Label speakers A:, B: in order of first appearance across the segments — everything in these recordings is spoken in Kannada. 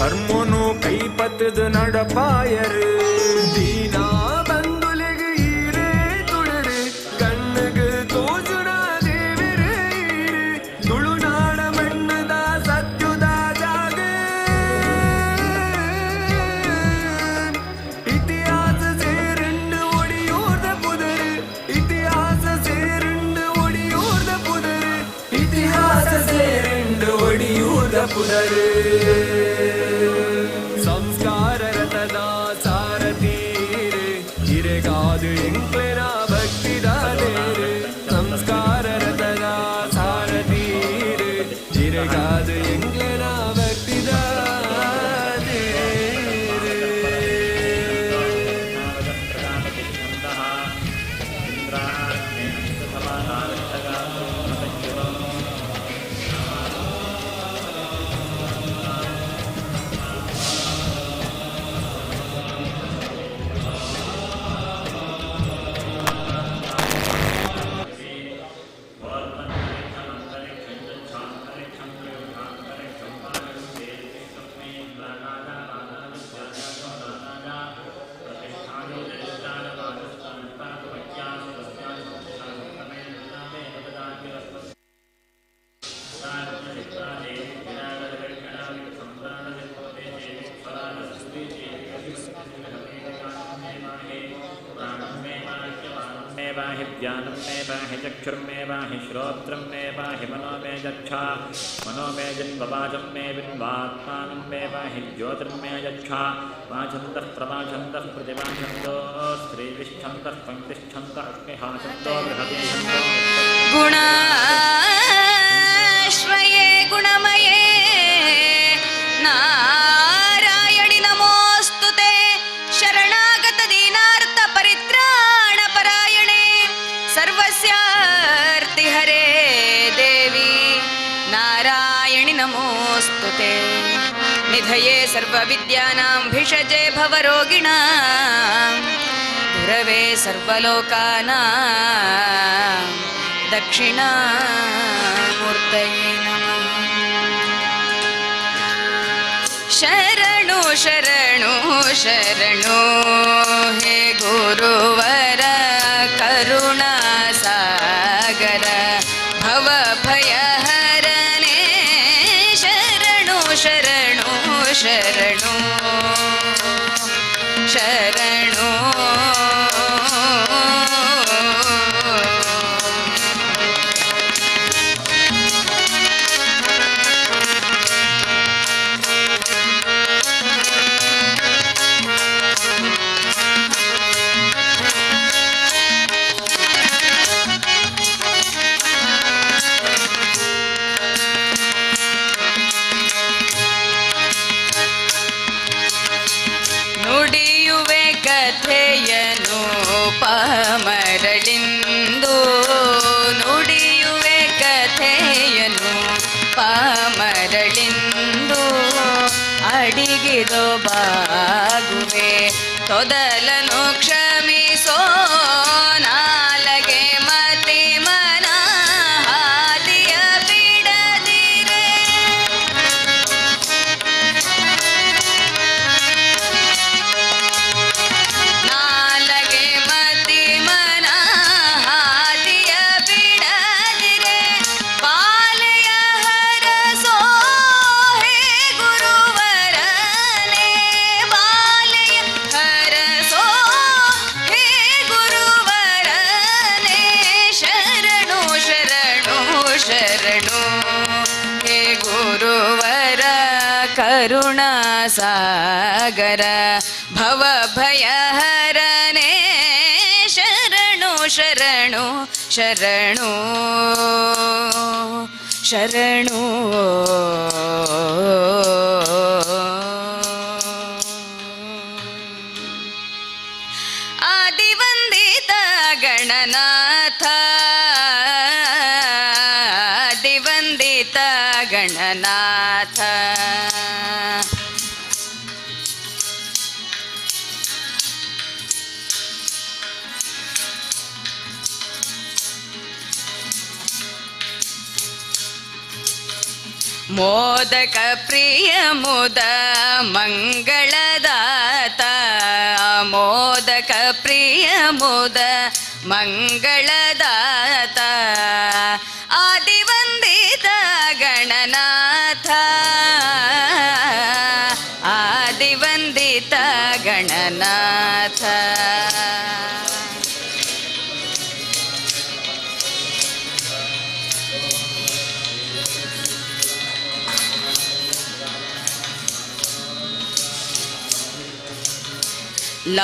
A: கர்மனோ கைப்பத்துது நடப்பாயரு.
B: पाहि ज्ञानं मे पाहि चक्षुर्मे पाहि श्रोत्रं मे पाहि मनो मे यच्छा मनो मे जन्मवाचं मे बिन्वात्मानं मे पाहि ज्योतिर्मे यच्छा वाचन्तः प्रवाचन्तः प्रतिवाचन्तो स्त्रीतिष्ठन्तः पङ्क्तिष्ठन्तः अग्निहासन्तो बृहतीशन्तो
C: गुणाश्रये गुणमये सर्वविद्यानां भिषजे भवरोगिणा। गुरवे सर्वलोकानां। दक्षिणामूर्तये शरणो शरणो शरणो हे गुरुवर करुणा। 要得 ಕರುಣಾ ಸಾಗರ ಭವ ಭಯಹರನೆ ಶರಣು ಶರಣು ಶರಣು ಶರಣು. ಆದಿವಂದಿತ ಗಣನಾಥ ಮೋದಕ ಪ್ರಿಯ ಮುದ ಮಂಗಳದಾತ ಮೋದಕ ಪ್ರಿಯ ಮುದ ಮಂಗಳದಾತ.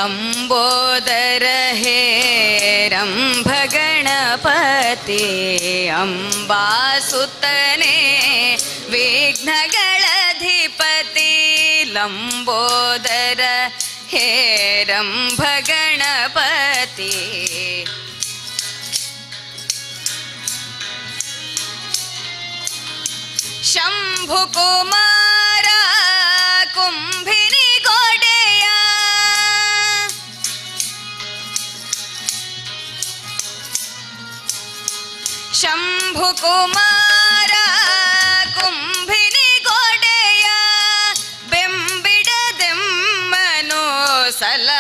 C: ಲಂಬೋದರ ಹೇರಂಭ ಗಣಪತಿ ಅಂಬಾಸುತ್ತನೆ ವಿಘ್ನಗಳಧಿಪತಿ ಲಂಬೋದರ ಹೇರಂಭ ಗಣಪತಿ ಶಂಭು ಕುಮಾರ ಕುಂಭಿನಿ ಗೋಡೆಯ ಬೆಂಬಿಡದೆಮ್ಮನು ಸಲಹೊ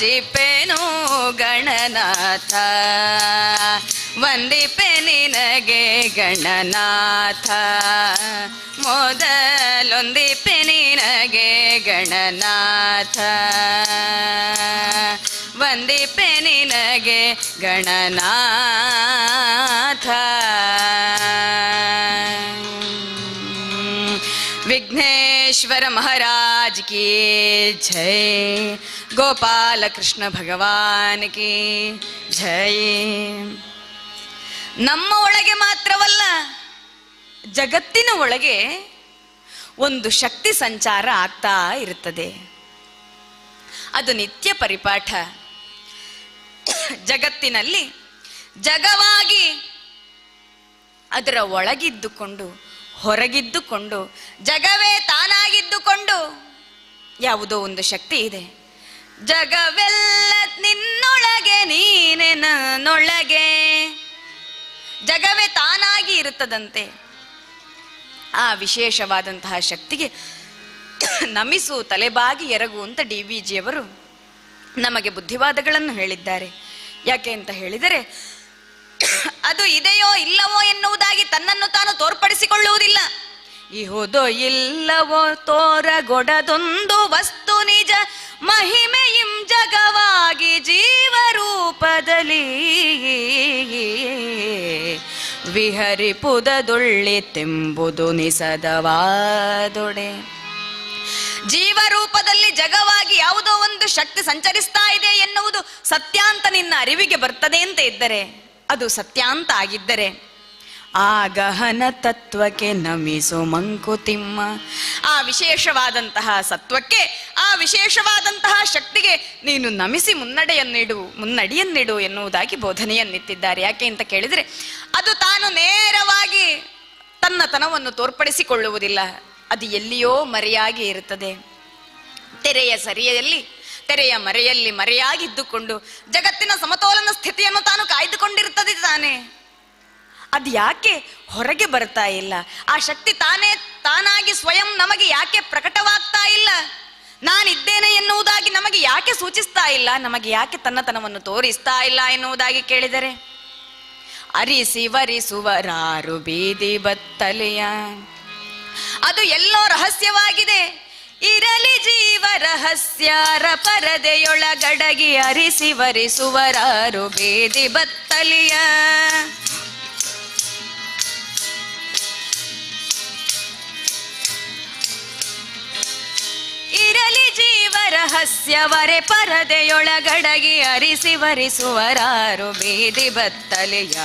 C: ಭಜಿಪೆನು ಗಣನಾಥ ವಂದಿಪೆ ನಿನಗೆ ಗಣನಾಥ ಮೊದಲೊಂದಿಪೆ ನಿನಗೆ ಗಣನಾಥ ವಂದಿಪೆ ನಿನಗೆ ಗಣನಾಥ विघ्नेश्वर महाराज की जय ಗೋಪಾಲ ಕೃಷ್ಣ ಭಗವಾನಕಿ ಜಯ ನಮ್ಮ ಒಳಗೆ ಮಾತ್ರವಲ್ಲ, ಜಗತ್ತಿನ ಒಳಗೆ ಒಂದು ಶಕ್ತಿ ಸಂಚಾರ ಆಗ್ತಾ ಇರುತ್ತದೆ. ಅದು ನಿತ್ಯ ಪರಿಪಾಠ. ಜಗತ್ತಿನಲ್ಲಿ ಜಗವಾಗಿ ಅದರ ಒಳಗಿದ್ದುಕೊಂಡು, ಹೊರಗಿದ್ದುಕೊಂಡು, ಜಗವೇ ತಾನಾಗಿದ್ದುಕೊಂಡು ಯಾವುದೋ ಒಂದು ಶಕ್ತಿ ಇದೆ. ಜಗವೆಲ್ಲ ನಿನ್ನೊಳಗೆ ನೀನೆ ನನ್ನೊಳಗೆ. ಜಗವೇ ತಾನಾಗಿ ಇರುತ್ತದಂತೆ. ಆ ವಿಶೇಷವಾದಂತಹ ಶಕ್ತಿಗೆ ನಮಿಸು ತಲೆಬಾಗಿ ಎರಗು ಅಂತ ಡಿ ವಿ ಜಿಯವರು ನಮಗೆ ಬುದ್ಧಿವಾದಗಳನ್ನು ಹೇಳಿದ್ದಾರೆ. ಯಾಕೆ ಅಂತ ಹೇಳಿದರೆ, ಅದು ಇದೆಯೋ ಇಲ್ಲವೋ ಎನ್ನುವುದಾಗಿ ತನ್ನನ್ನು ತಾನು ತೋರ್ಪಡಿಸಿಕೊಳ್ಳುವುದಿಲ್ಲ. ಇಹುದೋ ಇಲ್ಲವೋ ತೋರಗೊಡದೊಂದು ವಸ್ತು ನಿಜ ಮಹಿಮೆಯಿಂ ಜಗವಾಗಿ ಜೀವರೂಪದಲ್ಲಿ ವಿಹರಿಪುದದುಳ್ಳಿತೆಂಬುದು ನಿಸದವಾದೊಡೆ. ಜೀವರೂಪದಲ್ಲಿ ಜಗವಾಗಿ ಯಾವುದೋ ಒಂದು ಶಕ್ತಿ ಸಂಚರಿಸ್ತಾ ಇದೆ ಎನ್ನುವುದು ಸತ್ಯಾಂತ ನಿನ್ನ ಅರಿವಿಗೆ ಬರ್ತದೆ ಅಂತ ಇದ್ದರೆ, ಅದು ಸತ್ಯಾಂತ ಆಗಿದ್ದರೆ. ಆ ಗಹನ ತತ್ವಕ್ಕೆ ನಮಿಸು ಮಂಕುತಿಮ್ಮ ಆ ವಿಶೇಷವಾದಂತಹ ಸತ್ವಕ್ಕೆ, ಆ ವಿಶೇಷವಾದಂತಹ ಶಕ್ತಿಗೆ ನೀನು ನಮಿಸಿ ಮುನ್ನಡೆಯನ್ನಿಡು, ಮುನ್ನಡಿಯನ್ನಿಡು ಎನ್ನುವುದಾಗಿ ಬೋಧನೆಯನ್ನಿತ್ತಿದ್ದಾರೆ ಯಾಕೆ ಅಂತ ಕೇಳಿದರೆ, ಅದು ತಾನು ನೇರವಾಗಿ ತನ್ನ ತನವನ್ನು ತೋರ್ಪಡಿಸಿಕೊಳ್ಳುವುದಿಲ್ಲ. ಅದು ಎಲ್ಲಿಯೋ ಮರೆಯಾಗಿ ಇರುತ್ತದೆ. ತೆರೆಯ ಸರಿಯಲ್ಲಿ, ತೆರೆಯ ಮರೆಯಲ್ಲಿ ಮರೆಯಾಗಿದ್ದುಕೊಂಡು ಜಗತ್ತಿನ ಸಮತೋಲನ ಸ್ಥಿತಿಯನ್ನು ತಾನು ಕಾಯ್ದುಕೊಂಡಿರುತ್ತದೆ ತಾನೇ. ಅದು ಯಾಕೆ ಹೊರಗೆ ಬರ್ತಾ ಇಲ್ಲ? ಆ ಶಕ್ತಿ ತಾನೇ ತಾನಾಗಿ ಸ್ವಯಂ ನಮಗೆ ಯಾಕೆ ಪ್ರಕಟವಾಗ್ತಾ ಇಲ್ಲ? ನಾನಿದ್ದೇನೆ ಎನ್ನುವುದಾಗಿ ನಮಗೆ ಯಾಕೆ ಸೂಚಿಸ್ತಾ ಇಲ್ಲ? ನಮಗೆ ಯಾಕೆ ತನ್ನತನವನ್ನು ತೋರಿಸ್ತಾ ಇಲ್ಲ ಎನ್ನುವುದಾಗಿ ಕೇಳಿದರೆ, ಅರಿಸಿ ವರಿಸುವರಾರು ಬೀದಿ ಬತ್ತಲೆಯ. ಅದು ಎಲ್ಲೋ ರಹಸ್ಯವಾಗಿದೆ. ಇರಲಿ ಜೀವ ರಹಸ್ಯಾರ ಪರದೆಯೊಳಗಡಗಿ ಅರಿಸಿ ವರಿಸುವರಾರು ಬೀದಿ ಬತ್ತಲಿಯ. ಇರಲಿ ಜೀವ ರಹಸ್ಯವರೆ ಪರದೆಯೊಳಗಡಗಿ ಅರಿಸಿ ವರಿಸುವರಾರು ಬೀದಿ ಬತ್ತಲಿಯ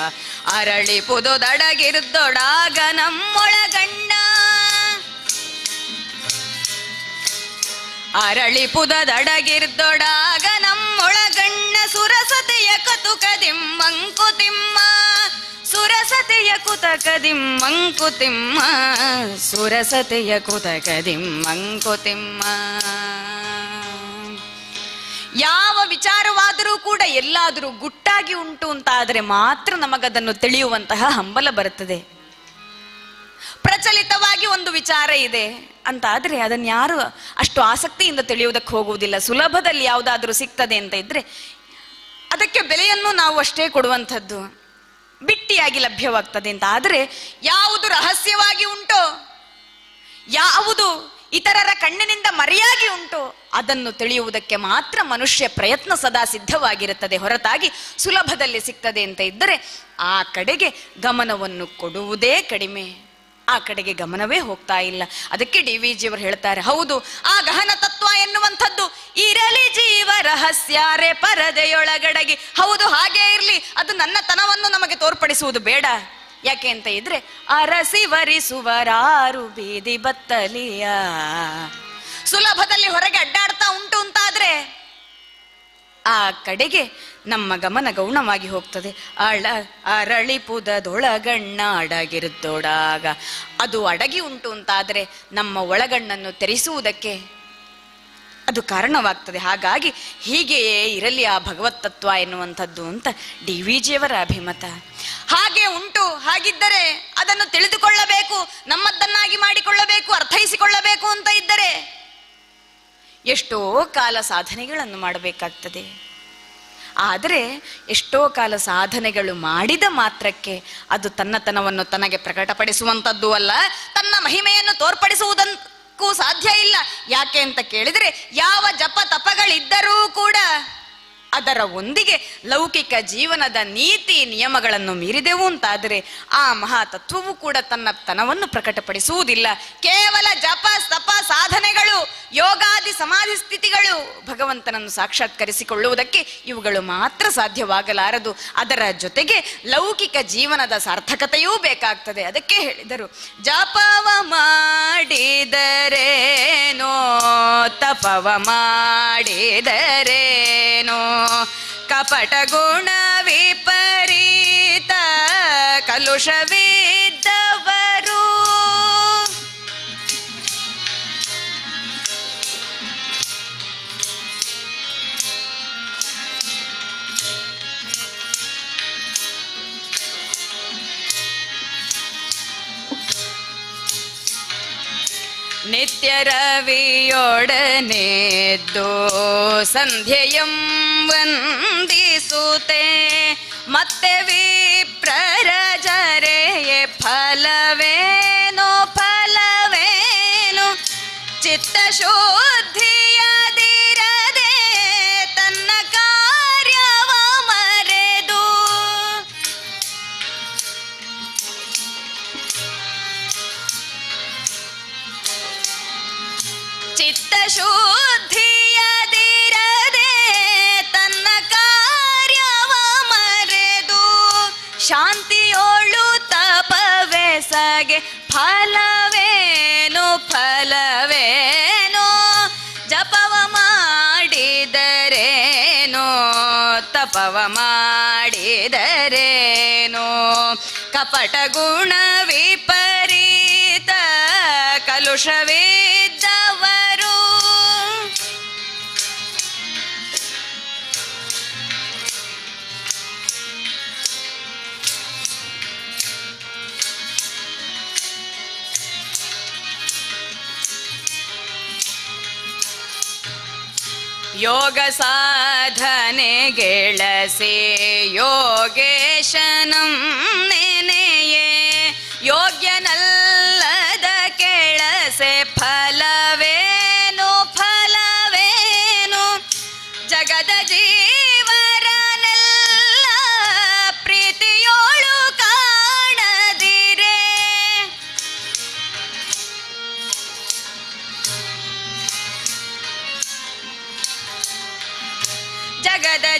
C: ಅರಳಿ ಪುದುದಡಗಿರ್ದೊಡಾಗ ನಮ್ಮೊಳಗಣ್ಣ. ಅರಳಿ ಪುದದಡಗಿರ್ದೊಡಾಗ ನಮ್ಮೊಳಗಣ್ಣ ಸುರಸತೆಯ ಕತುಕದಿಂ ಮಂಕುತಿಮ್ಮ ಸುರಸತೆಯ ಕುತಕದಿಂ ಮಂಕುತಿಮ್ಮ ಸುರಸತೆಯ ಕುತಕದಿಂ ಮಂಕುತಿಮ್ಮ ಯಾವ ವಿಚಾರವಾದರೂ ಕೂಡ ಎಲ್ಲಾದರೂ ಗುಟ್ಟಾಗಿ ಉಂಟು ಅಂತ ಆದರೆ ಮಾತ್ರ ನಮಗದನ್ನು ತಿಳಿಯುವಂತಹ ಹಂಬಲ ಬರುತ್ತದೆ. ಪ್ರಚಲಿತವಾಗಿ ಒಂದು ವಿಚಾರ ಇದೆ ಅಂತ ಆದರೆ ಅದನ್ನು ಯಾರು ಅಷ್ಟು ಆಸಕ್ತಿಯಿಂದ ತಿಳಿಯುವುದಕ್ಕೆ ಹೋಗುವುದಿಲ್ಲ. ಸುಲಭದಲ್ಲಿ ಯಾವುದಾದ್ರೂ ಸಿಗ್ತದೆ ಅಂತ ಇದ್ರೆ ಅದಕ್ಕೆ ಬೆಲೆಯನ್ನು ನಾವು ಅಷ್ಟೇ ಕೊಡುವಂಥದ್ದು. ಬಿಟ್ಟಿಯಾಗಿ ಲಭ್ಯವಾಗ್ತದೆ ಅಂತ. ಆದರೆ ಯಾವುದು ರಹಸ್ಯವಾಗಿ ಉಂಟೋ, ಯಾವುದು ಇತರರ ಕಣ್ಣಿನಿಂದ ಮರೆಯಾಗಿ ಉಂಟು, ಅದನ್ನು ತಿಳಿಯುವುದಕ್ಕೆ ಮಾತ್ರ ಮನುಷ್ಯ ಪ್ರಯತ್ನ ಸದಾ ಸಿದ್ಧವಾಗಿರುತ್ತದೆ. ಹೊರತಾಗಿ ಸುಲಭದಲ್ಲಿ ಸಿಗ್ತದೆ ಅಂತ ಇದ್ದರೆ ಆ ಕಡೆಗೆ ಗಮನವನ್ನು ಕೊಡುವುದೇ ಕಡಿಮೆ. ಆ ಕಡೆಗೆ ಗಮನವೇ ಹೋಗ್ತಾ ಇಲ್ಲ. ಅದಕ್ಕೆ ಡಿ ವಿ ಜಿಯವರು ಹೇಳ್ತಾರೆ, ಹೌದು, ಆ ಗಹನ ತತ್ವ ಎನ್ನುವಂಥದ್ದು ಇರಲಿ ಜೀವ ರಹಸ್ಯಾರೆ ಪರದೆಯೊಳಗಡಗಿ. ಹೌದು, ಹಾಗೇ ಇರಲಿ, ಅದು ನನ್ನ ತನವನ್ನು ನಮಗೆ ತೋರ್ಪಡಿಸುವುದು ಬೇಡ. ಯಾಕೆ ಅಂತ ಇದ್ರೆ, ಅರಸಿ ವರಿಸುವರಾರು ಬೀದಿ ಬತ್ತಲಿಯ. ಸುಲಭದಲ್ಲಿ ಹೊರಗೆ ಅಡ್ಡಾಡ್ತಾ ಉಂಟು ಅಂತಾದ್ರೆ ಆ ಕಡೆಗೆ ನಮ್ಮ ಗಮನ ಗೌಣವಾಗಿ ಹೋಗ್ತದೆ. ಅಳ ಅರಳಿಪುದದೊಳಗಣ್ಣ ಅಡಗಿರುತ್ತೋಡಾಗ ಅದು ಅಡಗಿ ಉಂಟು ಅಂತಾದರೆ ನಮ್ಮ ಒಳಗಣ್ಣನ್ನು ತೆರೆಸುವುದಕ್ಕೆ ಅದು ಕಾರಣವಾಗ್ತದೆ. ಹಾಗಾಗಿ ಹೀಗೆಯೇ ಇರಲಿ ಆ ಭಗವತ್ ತತ್ವ ಎನ್ನುವಂಥದ್ದು ಅಂತ ಡಿ ವಿ ಜಿಯವರ ಅಭಿಮತ. ಹಾಗೆ ಉಂಟು, ಹಾಗಿದ್ದರೆ ಅದನ್ನು ತಿಳಿದುಕೊಳ್ಳಬೇಕು ನಮ್ಮದನ್ನಾಗಿ ಮಾಡಿಕೊಳ್ಳಬೇಕು, ಅರ್ಥೈಸಿಕೊಳ್ಳಬೇಕು ಅಂತ ಇದ್ದರೆ ಎಷ್ಟೋ ಕಾಲ ಸಾಧನೆಗಳನ್ನು ಮಾಡಬೇಕಾಗ್ತದೆ. ಆದರೆ ಎಷ್ಟೋ ಕಾಲ ಸಾಧನೆಗಳು ಮಾಡಿದ ಮಾತ್ರಕ್ಕೆ ಅದು ತನ್ನತನವನ್ನು ತನಗೆ ಪ್ರಕಟಪಡಿಸುವಂಥದ್ದು ಅಲ್ಲ, ತನ್ನ ಮಹಿಮೆಯನ್ನು ತೋರ್ಪಡಿಸುವುದಕ್ಕೂ ಸಾಧ್ಯ ಇಲ್ಲ. ಯಾಕೆ ಅಂತ ಕೇಳಿದರೆ, ಯಾವ ಜಪ ತಪಗಳಿದ್ದರೂ ಕೂಡ ಅದರ ಒಂದಿಗೆ ಲೌಕಿಕ ಜೀವನದ ನೀತಿ ನಿಯಮಗಳನ್ನು ಮೀರಿದೆವು ಅಂತಾದರೆ ಆ ಮಹಾತತ್ವವು ಕೂಡ ತನ್ನ ತನವನ್ನು ಪ್ರಕಟಪಡಿಸುವುದಿಲ್ಲ. ಕೇವಲ ಜಪ, ತಪ ಸಾಧನೆಗಳು, ಯೋಗಾದಿ ಸಮಾಧಿ ಸ್ಥಿತಿಗಳು ಭಗವಂತನನ್ನು ಸಾಕ್ಷಾತ್ಕರಿಸಿಕೊಳ್ಳುವುದಕ್ಕೆ ಇವುಗಳು ಮಾತ್ರ ಸಾಧ್ಯವಾಗಲಾರದು. ಅದರ ಜೊತೆಗೆ ಲೌಕಿಕ ಜೀವನದ ಸಾರ್ಥಕತೆಯೂ ಬೇಕಾಗ್ತದೆ. ಅದಕ್ಕೆ ಹೇಳಿದರು, ಜಪವ ಮಾಡಿದರೇನೋ, ತಪವ ಮಾಡಿದರೇನೋ ಕಪಟ ಗುಣ ವಿಪರೀತ ಕಲುಷವಿದ್ದವರು ನಿತ್ಯ ರವಿಯೊಡನೆದ್ದು ಸಂಧ್ಯೆಯಂ ವಂದಿಸುತ್ತೆ ಮತ್ತೆ ವಿಪ್ರರ ಫಲವೇನು ಫಲವೇನೋ? ಫಲವೇನು ಚಿತ್ತ ತಪವ ಮಾಡಿದರೇನೋ? ಕಪಟ ಗುಣ ವಿಪರೀತ ಕಲುಷವಿದ್ದವರು योगसाधने गेळसे योगेशनं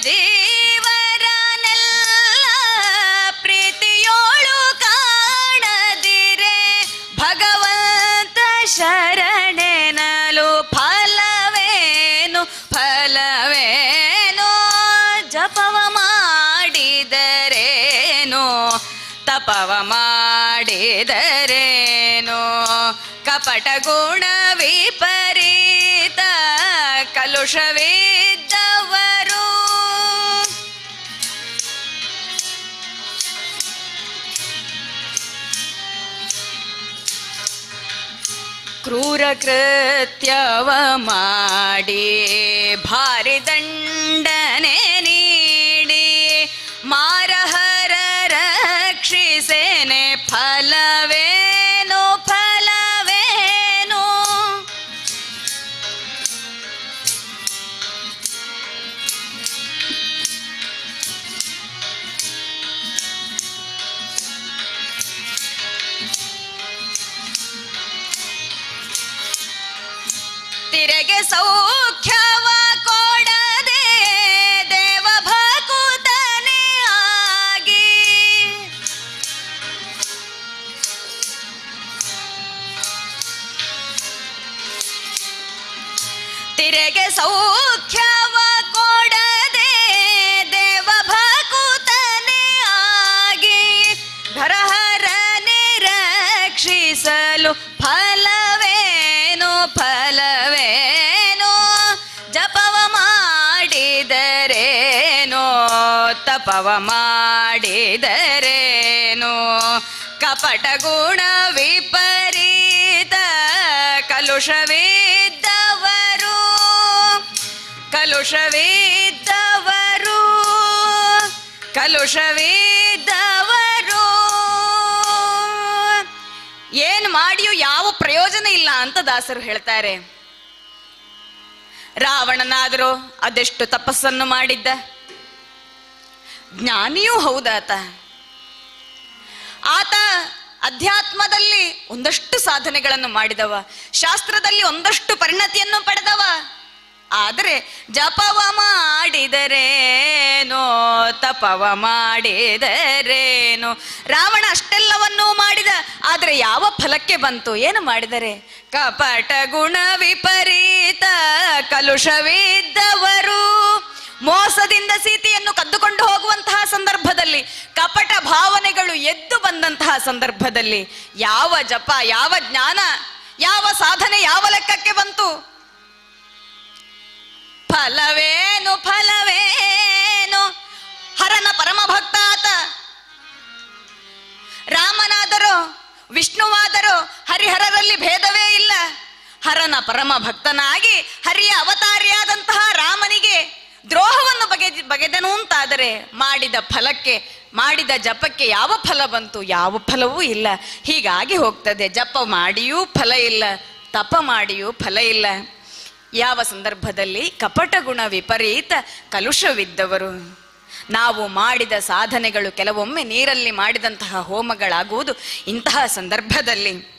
C: ಜೀವರನೆಲ್ಲ ಪ್ರೀತಿಯೋಳು ಕಾಣದಿರೆ. ಭಗವಂತ ಶರಣೆನಲು ಫಲವೇನು ಫಲವೇನು? ಜಪವ ಮಾಡಿದರೇನು? ತಪವ ಮಾಡಿದರೇನು? ಕಪಟ ಗುಣ ವಿಪರೀತ, ಕಲುಷವಿದ್ದವರು ಕ್ರೂರ ಕೃತ್ಯವ ಮಾಡಿ ಭಾರಿ ದಂಡನೆ ನಿರಕ್ಷಿಸಲು ಫಲವೇನು ಫಲವೇನು? ಜಪವ ಮಾಡಿದರೇನು? ತಪವ ಮಾಡಿದರೇನು? ಕಪಟ ಗುಣ ವಿಪರೀತ ಕಲುಷವಿದ್ದವರು ಕಲುಷವಿದ್ದವರು ಕಲುಷವಿದ್ದವರು ಮಾಡಿಯೂ ಯಾವ ಪ್ರಯೋಜನ ಇಲ್ಲ ಅಂತ ದಾಸರು ಹೇಳ್ತಾರೆ. ರಾವಣನಾದರೂ ಅದೆಷ್ಟು ತಪಸ್ಸನ್ನು ಮಾಡಿದ್ದ? ಜ್ಞಾನಿಯೂ ಹೌದಾತ ಆತ ಅಧ್ಯಾತ್ಮದಲ್ಲಿ ಒಂದಷ್ಟು ಸಾಧನೆಗಳನ್ನು ಮಾಡಿದವ. ಶಾಸ್ತ್ರದಲ್ಲಿ ಒಂದಷ್ಟು ಪರಿಣತಿಯನ್ನು ಪಡೆದವ. ಆದರೆ ಜಪವ ಮಾಡಿದರೇನೋ, ತಪವ ಮಾಡಿದರೇನೋ. ರಾವಣ ಅಷ್ಟೆಲ್ಲವನ್ನೂ ಮಾಡಿದ, ಆದರೆ ಯಾವ ಫಲಕ್ಕೆ ಬಂತು? ಏನು ಮಾಡಿದರೆ? ಕಪಟ ಗುಣ ವಿಪರೀತ, ಕಲುಷವಿದ್ದವರು. ಮೋಸದಿಂದ ಸೀತೆಯನ್ನು ಕದ್ದುಕೊಂಡು ಹೋಗುವಂತಹ ಸಂದರ್ಭದಲ್ಲಿ, ಕಪಟ ಭಾವನೆಗಳು ಎದ್ದು ಬಂದಂತಹ ಸಂದರ್ಭದಲ್ಲಿ ಯಾವ ಜಪ, ಯಾವ ಜ್ಞಾನ, ಯಾವ ಸಾಧನೆ, ಯಾವ ಲೆಕ್ಕಕ್ಕೆ ಬಂತು? ಫಲವೇನು ಫಲವೇನು? ಹರನ ಪರಮ ಭಕ್ತಾತ ರಾಮನಾದರೂ, ವಿಷ್ಣುವಾದರೂ ಹರಿಹರರಲ್ಲಿ ಭೇದವೇ ಇಲ್ಲ. ಹರನ ಪರಮ ಭಕ್ತನಾಗಿ ಹರಿಯ ಅವತಾರಿಯಾದಂತಹ ರಾಮನಿಗೆ ದ್ರೋಹವನ್ನು ಬಗೆ ಬಗೆದನು ಅಂತಾದರೆ ಮಾಡಿದ ಫಲಕ್ಕೆ, ಮಾಡಿದ ಜಪಕ್ಕೆ ಯಾವ ಫಲ ಬಂತು? ಯಾವ ಫಲವೂ ಇಲ್ಲ. ಹೀಗಾಗಿ ಹೋಗ್ತದೆ. ಜಪ ಮಾಡಿಯೂ ಫಲ ಇಲ್ಲ. ತಪ ಮಾಡಿಯೂ ಫಲ ಇಲ್ಲ. ಯಾವ ಸಂದರ್ಭದಲ್ಲಿ ಕಪಟ ಗುಣ ವಿಪರೀತ ಕಲುಷವಿದ್ದವರು. ನಾವು ಮಾಡಿದ ಸಾಧನೆಗಳು ಕೆಲವೊಮ್ಮೆ ನೀರಲ್ಲಿ ಮಾಡಿದಂತಹ ಹೋಮಗಳಾಗುವುದು ಇಂತಹ ಸಂದರ್ಭದಲ್ಲಿ.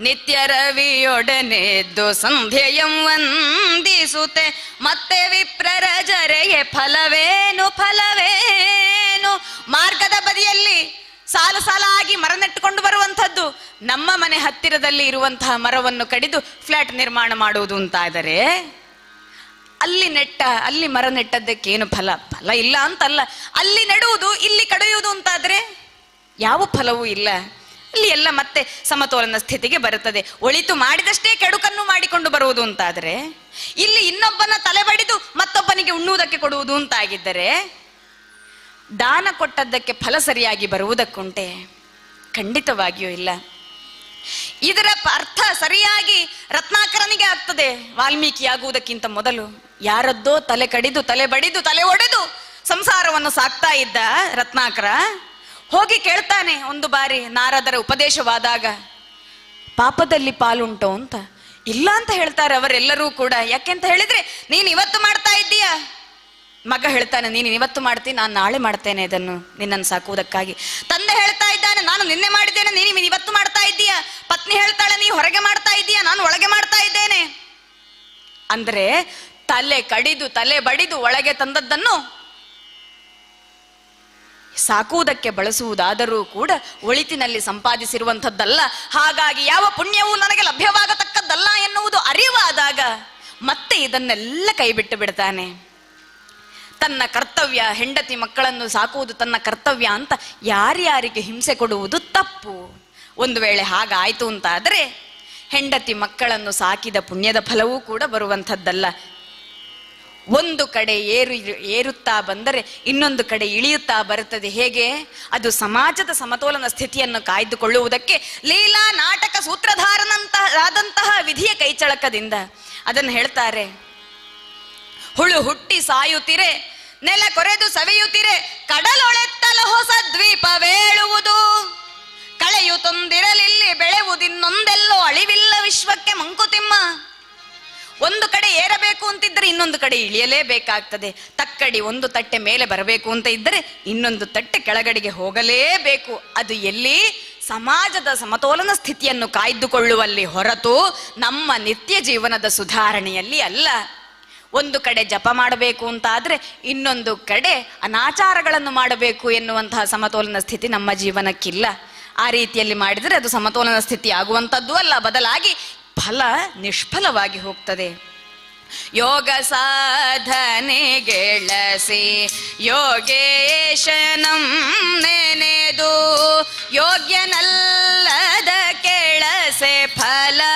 C: ನಿತ್ಯ ರವಿಯೊಡನೆದ್ದು ಸಂಧ್ಯೆಯಂ ವಂದಿಸುತ್ತೆ ಮತ್ತೆ ವಿಪ್ರರ ಜರೆಗೆ ಫಲವೇನು ಫಲವೇನು? ಮಾರ್ಗದ ಬದಿಯಲ್ಲಿ ಸಾಲು ಸಾಲಾಗಿ ಮರ ನೆಟ್ಟುಕೊಂಡು ಬರುವಂಥದ್ದು ನಮ್ಮ ಮನೆ ಹತ್ತಿರದಲ್ಲಿ ಇರುವಂತಹ ಮರವನ್ನು ಕಡಿದು ಫ್ಲಾಟ್ ನಿರ್ಮಾಣ ಮಾಡುವುದು ಅಂತಾದರೆ ಅಲ್ಲಿ ನೆಟ್ಟ, ಅಲ್ಲಿ ಮರ ನೆಟ್ಟದ್ದಕ್ಕೇನು ಫಲ ಫಲ ಇಲ್ಲ ಅಂತಲ್ಲ. ಅಲ್ಲಿ ನೆಡುವುದು, ಇಲ್ಲಿ ಕಡಿಯುವುದು ಅಂತಾದರೆ ಯಾವ ಫಲವೂ ಇಲ್ಲ. ಇಲ್ಲಿ ಎಲ್ಲ ಮತ್ತೆ ಸಮತೋಲನ ಸ್ಥಿತಿಗೆ ಬರುತ್ತದೆ. ಒಳಿತು ಮಾಡಿದಷ್ಟೇ ಕೆಡುಕನ್ನು ಮಾಡಿಕೊಂಡು ಬರುವುದು ಅಂತಾದರೆ ಇಲ್ಲಿ ಇನ್ನೊಬ್ಬನ ತಲೆ ಬಡಿದು ಮತ್ತೊಬ್ಬನಿಗೆ ಉಣ್ಣುವುದಕ್ಕೆ ಕೊಡುವುದು ಅಂತಾಗಿದ್ದರೆ ದಾನ ಕೊಟ್ಟದ್ದಕ್ಕೆ ಫಲ ಸರಿಯಾಗಿ ಬರುವುದಕ್ಕುಂಟೆ? ಖಂಡಿತವಾಗಿಯೂ ಇಲ್ಲ. ಇದರ ಅರ್ಥ ಸರಿಯಾಗಿ ರತ್ನಾಕರನಿಗೆ ಆಗ್ತದೆ. ವಾಲ್ಮೀಕಿ ಆಗುವುದಕ್ಕಿಂತ ಮೊದಲು ಯಾರದ್ದೋ ತಲೆ ಕಡಿದು, ತಲೆ ಬಡಿದು, ತಲೆ ಒಡೆದು ಸಂಸಾರವನ್ನು ಸಾಕ್ತಾ ಇದ್ದ ರತ್ನಾಕರ ಹೋಗಿ ಕೇಳ್ತಾನೆ ಒಂದು ಬಾರಿ, ನಾರದರ ಉಪದೇಶವಾದಾಗ, ಪಾಪದಲ್ಲಿ ಪಾಲುಂಟು ಅಂತ. ಇಲ್ಲ ಅಂತ ಹೇಳ್ತಾರೆ ಅವರೆಲ್ಲರೂ ಕೂಡ. ಯಾಕೆಂತ ಹೇಳಿದ್ರೆ, ನೀನು ಇವತ್ತು ಮಾಡ್ತಾ ಇದ್ದೀಯಾ? ಮಗ ಹೇಳ್ತಾನೆ, ನೀನು ಇವತ್ತು ಮಾಡ್ತೀನಿ ನಾನು ನಾಳೆ ಮಾಡ್ತೇನೆ ಇದನ್ನು ನಿನ್ನನ್ನು ಸಾಕುವುದಕ್ಕಾಗಿ. ತಂದೆ ಹೇಳ್ತಾ ಇದ್ದಾನೆ, ನಾನು ನಿನ್ನೆ ಮಾಡಿದ್ದೇನೆ, ನೀನು ಇವತ್ತು ಮಾಡ್ತಾ ಇದ್ದೀಯಾ? ಪತ್ನಿ ಹೇಳ್ತಾಳೆ, ನೀ ಹೊರಗೆ ಮಾಡ್ತಾ ಇದ್ದೀಯಾ, ನಾನು ಒಳಗೆ ಮಾಡ್ತಾ ಇದ್ದೇನೆ. ಅಂದ್ರೆ ತಲೆ ಕಡಿದು, ತಲೆ ಬಡಿದು ಒಳಗೆ ತಂದದ್ದನ್ನು ಸಾಕುವುದಕ್ಕೆ ಬಳಸುವುದಾದರೂ ಕೂಡ ಒಳಿತಿನಲ್ಲಿ ಸಂಪಾದಿಸಿರುವಂಥದ್ದಲ್ಲ. ಹಾಗಾಗಿ ಯಾವ ಪುಣ್ಯವೂ ನನಗೆ ಲಭ್ಯವಾಗತಕ್ಕದ್ದಲ್ಲ ಎನ್ನುವುದು ಅರಿವಾದಾಗ ಮತ್ತೆ ಇದನ್ನೆಲ್ಲ ಕೈಬಿಟ್ಟು ಬಿಡ್ತಾನೆ. ತನ್ನ ಕರ್ತವ್ಯ ಹೆಂಡತಿ ಮಕ್ಕಳನ್ನು ಸಾಕುವುದು ತನ್ನ ಕರ್ತವ್ಯ ಅಂತ ಯಾರ್ಯಾರಿಗೆ ಹಿಂಸೆ ಕೊಡುವುದು ತಪ್ಪು. ಒಂದು ವೇಳೆ ಹಾಗಾಯ್ತು ಅಂತಾದರೆ ಹೆಂಡತಿ ಮಕ್ಕಳನ್ನು ಸಾಕಿದ ಪುಣ್ಯದ ಫಲವೂ ಕೂಡ ಬರುವಂಥದ್ದಲ್ಲ. ಒಂದು ಕಡೆ ಏರು, ಏರುತ್ತಾ ಬಂದರೆ ಇನ್ನೊಂದು ಕಡೆ ಇಳಿಯುತ್ತಾ ಬರುತ್ತದೆ. ಹೇಗೆ? ಅದು ಸಮಾಜದ ಸಮತೋಲನ ಸ್ಥಿತಿಯನ್ನು ಕಾಯ್ದುಕೊಳ್ಳುವುದಕ್ಕೆ ಲೀಲಾ ನಾಟಕ ಸೂತ್ರಧಾರನಂತಹ, ಆದಂತಹ ವಿಧಿಯ ಕೈಚಳಕದಿಂದ. ಅದನ್ನು ಹೇಳ್ತಾರೆ ಹುಳು ಹುಟ್ಟಿ ಸಾಯುತ್ತಿರೆ, ನೆಲ ಕೊರೆದು ಸವೆಯುತ್ತಿರೆ, ಕಡಲೊಳೆತ್ತಲು ಹೊಸ ದ್ವೀಪವೇಳುವುದು. ಕಳೆಯು ತೊಂದಿರಲಿಲ್ಲಿ ಬೆಳೆವುದಿನ್ನೊಂದೆಲ್ಲೋ ಅಳಿವಿಲ್ಲ ವಿಶ್ವಕ್ಕೆ ಮಂಕುತಿಮ್ಮ. ಒಂದು ಕಡೆ ಏರಬೇಕು ಅಂತಿದ್ದರೆ ಇನ್ನೊಂದು ಕಡೆ ಇಳಿಯಲೇಬೇಕಾಗ್ತದೆ. ತಕ್ಕಡಿ ಒಂದು ತಟ್ಟೆ ಮೇಲೆ ಬರಬೇಕು ಅಂತ ಇದ್ದರೆ ಇನ್ನೊಂದು ತಟ್ಟೆ ಕೆಳಗಡೆಗೆ ಹೋಗಲೇಬೇಕು. ಅದು ಎಲ್ಲಿ? ಸಮಾಜದ ಸಮತೋಲನ ಸ್ಥಿತಿಯನ್ನು ಕಾಯ್ದುಕೊಳ್ಳುವಲ್ಲಿ ಹೊರತು ನಮ್ಮ ನಿತ್ಯ ಜೀವನದ ಸುಧಾರಣೆಯಲ್ಲಿ ಅಲ್ಲ. ಒಂದು ಕಡೆ ಜಪ ಮಾಡಬೇಕು ಅಂತ ಆದರೆ ಇನ್ನೊಂದು ಕಡೆ ಅನಾಚಾರಗಳನ್ನು ಮಾಡಬೇಕು ಎನ್ನುವಂತಹ ಸಮತೋಲನ ಸ್ಥಿತಿ ನಮ್ಮ ಜೀವನಕ್ಕಿಲ್ಲ. ಆ ರೀತಿಯಲ್ಲಿ ಮಾಡಿದರೆ ಅದು ಸಮತೋಲನ ಸ್ಥಿತಿ ಆಗುವಂಥದ್ದು ಅಲ್ಲ, ಬದಲಾಗಿ ಫಲ ನಿಷ್ಫಲವಾಗಿ ಹೋಗ್ತದೆ. ಯೋಗ ಸಾಧನೆ ಗೆಳಸಿ, ಯೋಗೇಶನಂ ನೆನೆದು ಯೋಗ್ಯನಲ್ಲದ ಕೆಳಸೆ ಫಲವೇನು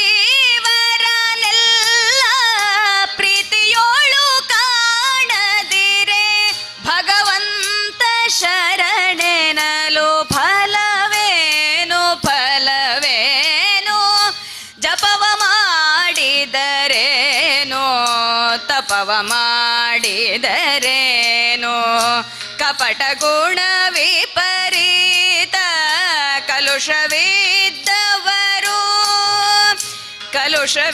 C: ಮಾಡಿದರೇನೋ ಕಪಟ ಗುಣ ವಿಪರೀತ ಕಲುಷವಿದ್ದವರು. ಕಲುಷವಿದ್ದವರು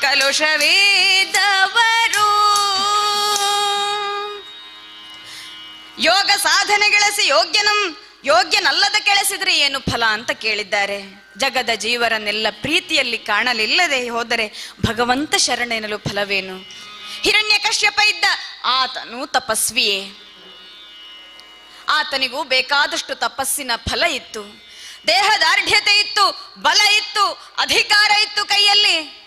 C: ಕಲುಷವಿದ್ದವರು. ಯೋಗ ಸಾಧನೆ ಗೆಳಸಿ ಯೋಗ್ಯನಂ ಯೋಗ್ಯನಲ್ಲದ ಕೆಳಸಿದ್ರೆ ಏನು ಫಲ ಅಂತ ಕೇಳಿದ್ದಾರೆ. ಜಗದ ಜೀವರನ್ನೆಲ್ಲ ಪ್ರೀತಿಯಲ್ಲಿ ಕಾಣಲಿಲ್ಲದೆ ಹೋದರೆ ಭಗವಂತ ಶರಣೆನಲು ಫಲವೇನು? ಹಿರಣ್ಯ ಕಶ್ಯಪ ಇದ್ದ ಆತನು ತಪಸ್ವಿಯೇ. ಆತನಿಗೂ ಬೇಕಾದಷ್ಟು ತಪಸ್ಸಿನ ಫಲ ಇತ್ತು. ದೇಹದಾರ್ಢ್ಯತೆ ಇತ್ತು, ಬಲ ಇತ್ತು, ಅಧಿಕಾರ ಇತ್ತು ಕೈಯಲ್ಲಿ.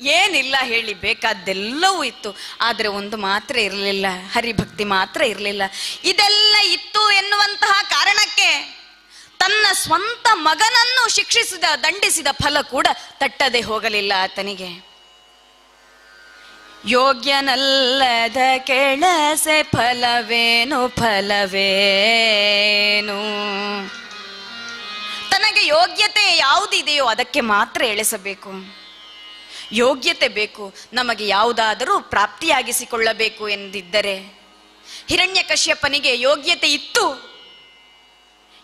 C: ಏನಿಲ್ಲ ಹೇಳಿ ಬೇಕಾದ್ದೆಲ್ಲವೂ ಇತ್ತು. ಆದರೆ ಒಂದು ಮಾತ್ರ ಇರಲಿಲ್ಲ, ಹರಿಭಕ್ತಿ ಮಾತ್ರ ಇರಲಿಲ್ಲ. ಇದೆಲ್ಲ ಇತ್ತು ಎನ್ನುವಂತಹ ಕಾರಣಕ್ಕೆ ತನ್ನ ಸ್ವಂತ ಮಗನನ್ನು ಶಿಕ್ಷಿಸಿದ, ದಂಡಿಸಿದ ಫಲ ಕೂಡ ತಟ್ಟದೆ ಹೋಗಲಿಲ್ಲ ಆತನಿಗೆ. ಯೋಗ್ಯನಲ್ಲದ ಕೆಳಸೆ ಫಲವೇನು ಫಲವೇನು? ತನಗೆ ಯೋಗ್ಯತೆ ಯಾವುದಿದೆಯೋ ಅದಕ್ಕೆ ಮಾತ್ರ ಎಳೆಸಬೇಕು. ಯೋಗ್ಯತೆ ಬೇಕು, ನಮಗೆ ಯಾವುದಾದರೂ ಪ್ರಾಪ್ತಿಯಾಗಿಸಿಕೊಳ್ಳಬೇಕು ಎಂದಿದ್ದರೆ ಹಿರಣ್ಯಕಶ್ಯಪನಿಗೆ ಯೋಗ್ಯತೆ ಇತ್ತು.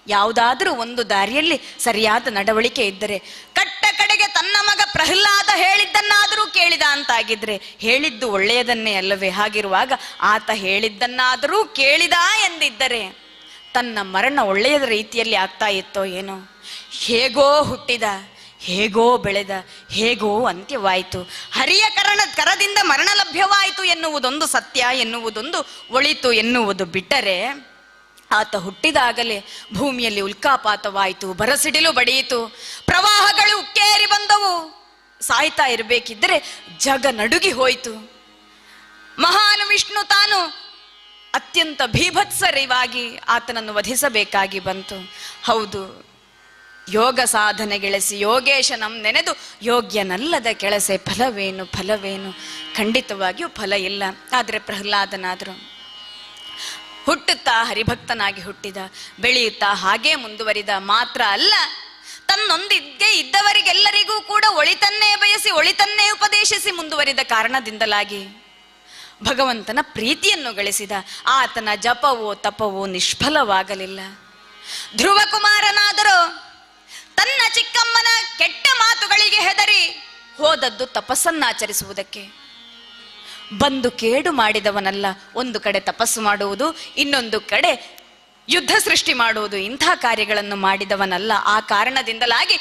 C: ಯಾವುದಾದರೂ ಒಂದು ದಾರಿಯಲ್ಲಿ ಸರಿಯಾದ ನಡವಳಿಕೆ ಇದ್ದರೆ, ಕಟ್ಟ ಕಡೆಗೆ ತನ್ನ ಮಗ ಪ್ರಹ್ಲಾದ ಹೇಳಿದ್ದನ್ನಾದರೂ ಕೇಳಿದ ಅಂತಾಗಿದ್ರೆ, ಹೇಳಿದ್ದು ಒಳ್ಳೆಯದನ್ನೇ ಅಲ್ಲವೇ? ಹಾಗಿರುವಾಗ ಆತ ಹೇಳಿದ್ದನ್ನಾದರೂ ಕೇಳಿದ ಎಂದಿದ್ದರೆ, ತನ್ನ ಮರಣ ಒಳ್ಳೆಯದ ರೀತಿಯಲ್ಲಿ ಆಗ್ತಾ ಇತ್ತೋ ಏನೋ? ಹೇಗೋ ಹುಟ್ಟಿದ. ಹೇಗೋ ಬೆಳೆದ, ಹೇಗೋ ಅಂತ್ಯವಾಯಿತು. ಹರಿಯ ಕರಣ ಕರದಿಂದ ಮರಣ ಲಭ್ಯವಾಯಿತು ಎನ್ನುವುದೊಂದು ಸತ್ಯ, ಎನ್ನುವುದೊಂದು ಒಳಿತು ಎನ್ನುವುದು ಬಿಟ್ಟರೆ ಆತ ಹುಟ್ಟಿದಾಗಲೇ ಭೂಮಿಯಲ್ಲಿ ಉಲ್ಕಾಪಾತವಾಯಿತು, ಬರಸಿಡಿಲು ಬಡಿಯಿತು. ಪ್ರವಾಹಗಳು ಉಕ್ಕೇರಿ ಬಂದವು. ಸಾಯ್ತಾ ಇರಬೇಕಿದ್ದರೆ ಜಗ ನಡುಗಿ ಹೋಯಿತು. ಮಹಾನ್ ವಿಷ್ಣು ತಾನು ಅತ್ಯಂತ ಭೀಭತ್ಸರಿವಾಗಿ ಆತನನ್ನು ವಧಿಸಬೇಕಾಗಿ ಬಂತು. ಹೌದು ಯೋಗ ಸಾಧನೆ ಗೆಳಸಿ ಯೋಗೇಶನಂ ನೆನೆದು ಯೋಗ್ಯನಲ್ಲದ ಕೆಳಸೆ ಫಲವೇನು ಫಲವೇನು? ಖಂಡಿತವಾಗಿಯೂ ಫಲ ಇಲ್ಲ. ಆದರೆ ಪ್ರಹ್ಲಾದನಾದರು ಹುಟ್ಟುತ್ತಾ ಹರಿಭಕ್ತನಾಗಿ ಹುಟ್ಟಿದ, ಬೆಳೆಯುತ್ತಾ ಹಾಗೇ ಮುಂದುವರಿದ ಮಾತ್ರ ಅಲ್ಲ, ತನ್ನೊಂದಿದ್ದೆ ಇದ್ದವರಿಗೆಲ್ಲರಿಗೂ ಕೂಡ ಒಳಿತನ್ನೇ ಬಯಸಿ, ಒಳಿತನ್ನೇ ಉಪದೇಶಿಸಿ ಮುಂದುವರಿದ ಕಾರಣದಿಂದಲಾಗಿ ಭಗವಂತನ ಪ್ರೀತಿಯನ್ನು ಗಳಿಸಿದ. ಆತನ ಜಪವೋ, ತಪವೋ ನಿಷ್ಫಲವಾಗಲಿಲ್ಲ. ಧ್ರುವ ಕುಮಾರನಾದರೂ ತನ್ನ ಚಿಕ್ಕಮ್ಮನ ಕೆಟ್ಟ ಮಾತುಗಳಿಗೆ ಹೆದರಿ ಹೋದದ್ದು ತಪಸ್ಸನ್ನಾಚರಿಸುವುದಕ್ಕೆ. ಬಂದು ಕೇಡು ಮಾಡಿದವನಲ್ಲ, ಒಂದು ಕಡೆ ತಪಸ್ಸು ಮಾಡುವುದು, ಇನ್ನೊಂದು ಕಡೆ ಯುದ್ಧ ಸೃಷ್ಟಿ ಮಾಡುವುದು, ಇಂಥ ಕಾರ್ಯಗಳನ್ನು ಮಾಡಿದವನಲ್ಲ. ಆ ಕಾರಣದಿಂದಲಾಗಿ